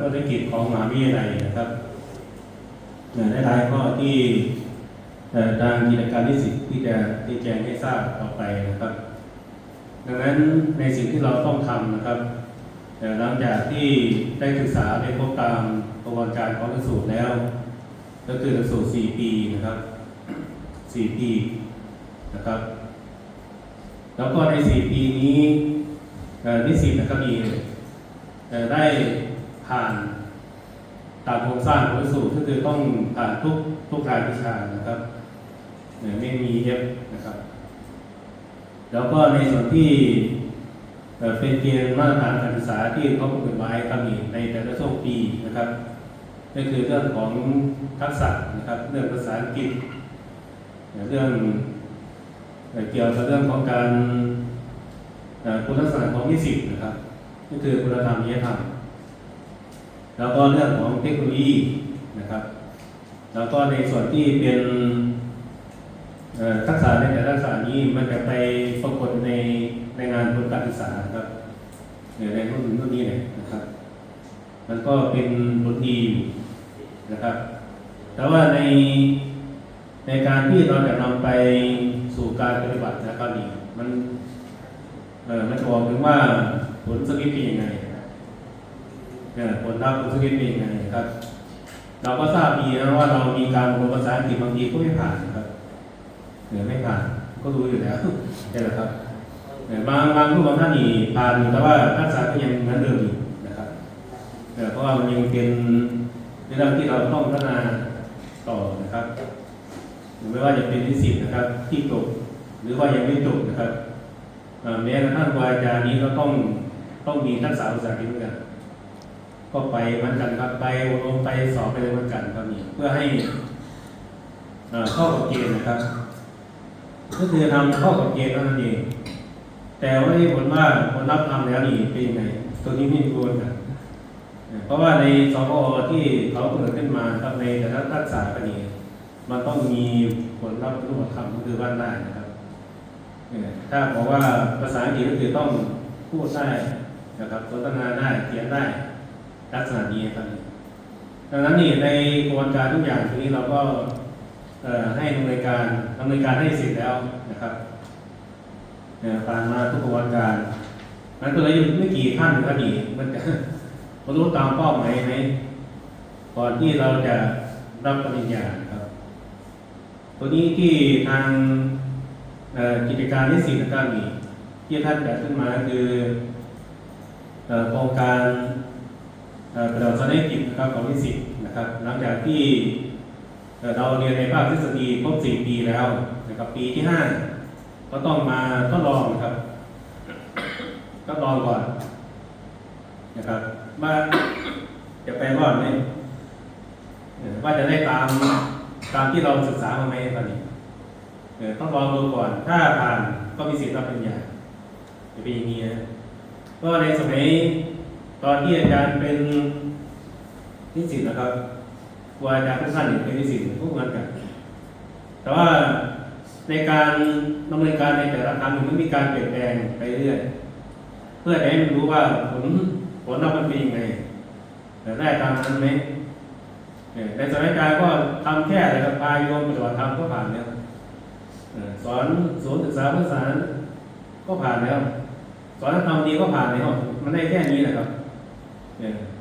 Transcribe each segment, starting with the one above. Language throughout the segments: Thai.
ธุรกิจของมหาวิทยาลัยนะครับเอ่อหลายๆข้อที่ทางกิจการนิสิตที่จะที่แจ้งให้ทราบต่อไปนะครับ ดังนั้นในสิ่งที่เราต้องทำนะครับหลังจากที่ได้ศึกษาได้พบตามกระบวนการของหลักสูตรแล้ว ก็คือหลักสูตร 4 ปีนะครับ 4 ปีนะครับ แล้วก็ใน 4 ปีนี้นิสิตนะครับมีได้ ผ่านตามโครงสร้างของหลัสูตรก็คือต้องผ่านทุกทุกรายวิชานะครับไม่มีเอฟนะครับ แล้วก็ในส่วนที่เป็นเกณฑ์มาตรฐานการศึกษาที่เขากำหนดไว้ครับนี่ในแต่ละช่วงปีนะครับก็คือเรื่องของทักษะนะครับ เรื่องภาษาอังกฤษเรื่องเกี่ยวกับเรื่องของการคุณลักษณะของนิสิตนะครับก็คือคุณธรรมจริยธรรม แล้วก็เรื่องของเทคโนโลยีนะครับ แล้วก็ในส่วนที่เป็นทักษะในแต่ละทักษะนี้มันจะไปปรากฏในในงานผลการศึกษาครับในรุ่นรุ่นนี้เนี่ยนะครับ มันก็เป็นผลดีนะครับ แต่ว่าในในการที่เราจะนำไปสู่การปฏิบัตินะครับนี่มันเออมันจะบอกถึงว่าผลสกิปเป็นยังไง เนี่ยผลลัพธ์ผลสกิปเป็นยังไงครับ เราก็ทราบดีนะว่าเรามีการอบรมภาษาอังกฤษบางทีก็ไม่ผ่านนะครับเหนือไม่ผ่านก็รู้อยู่แล้วใช่ไหมครับเนี่ยบางบางผู้บางท่านนี่ผ่านแต่ว่าทักษะก็ยังเหมือนเดิมอยู่นะครับเนี่ยเพราะว่ามันยังเป็นในเรื่องที่เราต้องพัฒนาต่อนะครับไม่ว่าจะเป็นนิสิตนะครับ ที่จบหรือว่ายังไม่จบนะครับแม้กระทั่งครูอาจารย์นี้ก็ต้องต้องมีทักษะภาษาอังกฤษเหมือนกัน ก็ไปเหมือนกันครับไปอบรมไปสอบไปเหมือนกันครับนี่เพื่อให้เข้ากับเกณฑ์นะครับ ก็คือทำเข้ากับเกณฑ์เท่านั้นเองแต่ว่าที่ผลว่าผลรับทำแล้วนี่เป็นยังไงตัวนี้ไม่รู้นะเพราะว่าในสพอที่เขากำหนดขึ้นมาครับในแต่ละทักษะก็นี่มันต้องมีผลรับรูปธรรมก็คือบ้านได้นะครับเนี่ยถ้าบอกว่าภาษาอังกฤษก็คือต้องพูดได้นะครับสนทนาได้เขียนได้ ลักษณะนี้ครับดังนั้นนี่ในกระบวนการทุกอย่างทีนี้เราก็ให้ดำเนินการดำเนินการให้เสร็จแล้วนะครับเนี่ยผ่านมาทุกกระบวนการนั้นก็เลยอยู่ไม่กี่ขั้นครับนี่มันจะบรรลุตามเป้าหมายไหมก่อนที่เราจะรับปริญญาครับตัวนี้ที่ทางกิจการนิสิตนะครับนี่ที่ท่านจัดขึ้นมาคือโครงการ ประดับสนกิจนะครับของนิสิตนะครับ หลังจากที่เราเรียนในภาคทฤษฎีครบ4ปีแล้วนะครับปีที่ห้าก็ต้องมาทดลองนะครับทดลองก่อนนะครับว่าจะไปรอดไหมว่าจะได้ตามตามที่เราศึกษามาไหมตอนนี้ต้องลองดูก่อน ถ้าผ่านก็มีสิทธิ์รับปริญญาจะเป็นอย่างนี้นะก็ในสมัย ตอนที่อาจารย์เป็นนิสิตนะครับครูอาจารย์ทุกท่านเนี่ยเป็นนิสิตทุกงานกัน แต่ว่าในการดำเนินการในแต่ละครั้งมันมีการเปลี่ยนแปลงไปเรื่อยเพื่อให้มันรู้ว่าผลผลลัพธ์มันเป็นยังไงแต่ได้ตามนั้นไหมในสมัยการก็ทำแค่อะไรกับพายโยมปฏิบัติธรรมก็ผ่านแล้วเออสอนศูนย์ศึกษาภาษาก็ผ่านแล้ว สอนธรรมดีก็ผ่านแล้วมันได้แค่นี้แหละครับ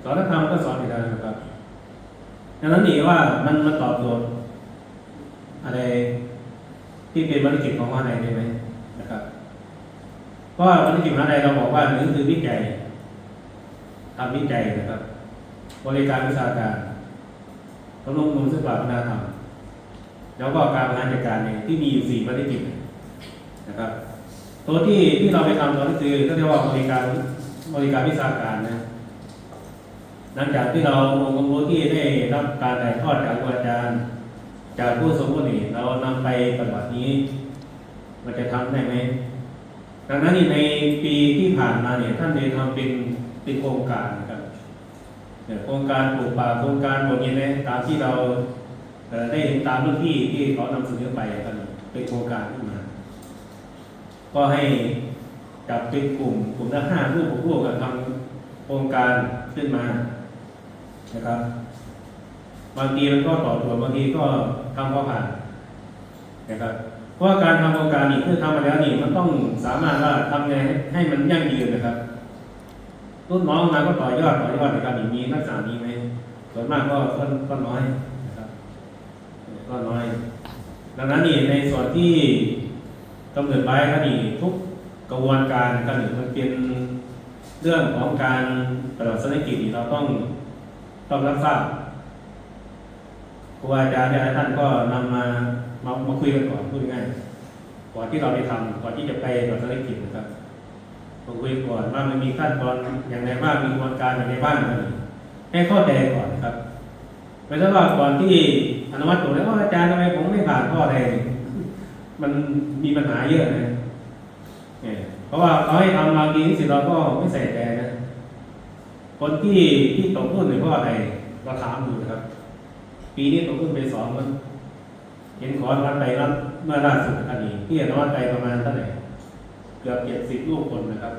สอนธรรมก็สอนไปได้นะครับดังนั้นนี่ว่ามันมันตอบโจทย์อะไรที่เป็นภารกิจของมหาลัยได้ไหมนะครับ เพราะว่าภารกิจมหาลัยเราบอกว่าหนึ่งคือวิจัยทำวิจัยนะครับ บริการวิชาการบำรุงมือศึกษาพัฒนาธรรมแล้วก็การบริหารจัดการเนี่ยที่มีอยู่สี่ภารกิจนะครับ ตัวที่ที่เราไปทำตอนนี้คือก็เรียกว่าบริการบริการวิชาการนะ หลังจากที่เราองค์ความรู้ที่ได้รับการถ่ายทอดจากอาจารย์ จากผู้สมบูรณ์นี่เรานำไปปฏิบัตินี้ มันจะทำได้ไหมดังนั้นในปีที่ผ่านมาเนี่ยท่านได้ทำเป็นเป็นโครงการครับโครงการปลูกป่าโครงการบทเรียนเนี่ยตามที่เราได้เห็นตามรุ่นพี่ที่เขานำเสนอไปกันเป็นโครงการขึ้นมา ก็ให้จับเป็นกลุ่มกลุ่มละห้ารูปหกรูปกันทำโครงการขึ้นมา นะครับ บางทีมันก็ต่อตัวบางทีก็ทำข้อผ่านนะครับเพราะการทำโครงการนี่เพื่อทำมาแล้วนี่มันต้องสามารถว่าทำไงให้มันยั่งยืนนะครับรุ่นน้องมาก็ต่อยอดต่อยอดนะครับนี่มีลักษณะนี้ไหมส่วนมากก็ก็ก็น้อยนะครับก็น้อย ดังนั้นนี่ในส่วนที่กำเนิดไว้ก็นี่ทุกกระบวนการกันนี่มันเป็นเรื่องของการปฏิบัติธุรกิจนี่เราต้อง ต้องรับทราบครูอาจารย์หลายท่านก็นำมามามาคุยกันก่อนพูดง่ายก่อนที่เราไปทำก่อนที่จะไปปฏิบัติธุรกิจนะครับมาคุยก่อนว่ามันมีขั้นตอนอย่างไรบ้างมีกระบวนการอย่างไรบ้างให้ข้าใจก่อนครับไม่ใช่ว่าก่อนที่อนุมัติตัวแล้วว่าอาจารย์ทำไมผมไม่ผ่านข้อใดมันมีปัญหาเยอะนะเพราะว่าเขาให้ทำบางทีนี่สิเราก็ไม่ใส่ใจนะ คนที่ที่ตกรุ่นเนี่ยเพราะอะไรเราถามดูนะครับ ปีนี้ตกรุ่นไปสองมันเห็นขออนุมัติไปรับเมื่อล่าสุดอันนี้ที่อนุมัติไปประมาณเท่าไหร่เกือบเจ็ดสิบลูกคนนะครับ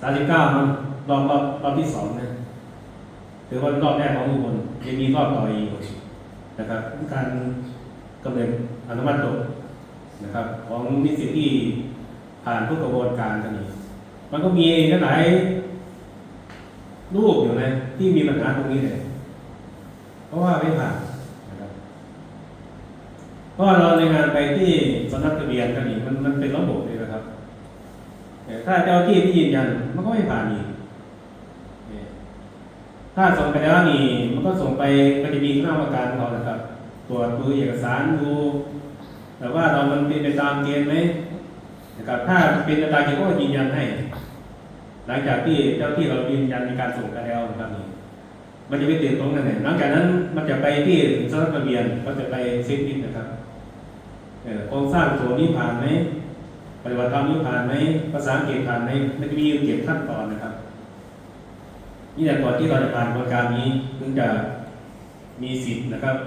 สามสิบเก้ามันรอบรอบรอบที่สองนะถือว่ารอบแรกของทุกคนยังมีรอบต่ออีกนะครับ การกำเนิดอนุมัติตกนะครับ ของนิสิตที่ผ่านทุกกระบวนการกันนี้มันก็มีหลาย รูปอยู่นะที่มีปัญหาตรงนี้เลยเพราะว่าไม่ผ่านนะครับเพราะเราในงานไปที่สำนักทะเบียนกันนี้มันมันเป็นระบบเลยนะครับแต่ถ้าเจ้าที่ที่ยืนยันมันก็ไม่ผ่านอีกถ้าส่งไปแล้วนี่มันก็ส่งไปก็จะมีคณะกรรมการของเรานะครับตรวจดูเอกสารดูแต่ว่าเรามันเป็นไปตามเกณฑ์ไหมนะครับถ้าเป็นไปตามเกณฑ์ก็ยืนยันให้ หลังจากที่เจ้าที่เรายืนยันในการส่งไปแล้วนะครับนี่มันจะไม่ติดตรงนั้นเองหลังจากนั้นมันจะไปที่สำนักทะเบียนก็จะไปเซ็นอินนะครับเอ่อโครงสร้างตัวนี้ผ่านไหมปฏิบัติธรรมนี้ผ่านไหมภาษาอังกฤษผ่านไหมมันจะมีเจ็ดขั้นตอนนะครับ นี่แหละก่อนที่เราจะผ่านกระบวนการนี้ถึงจะมีสิทธิ์นะครับ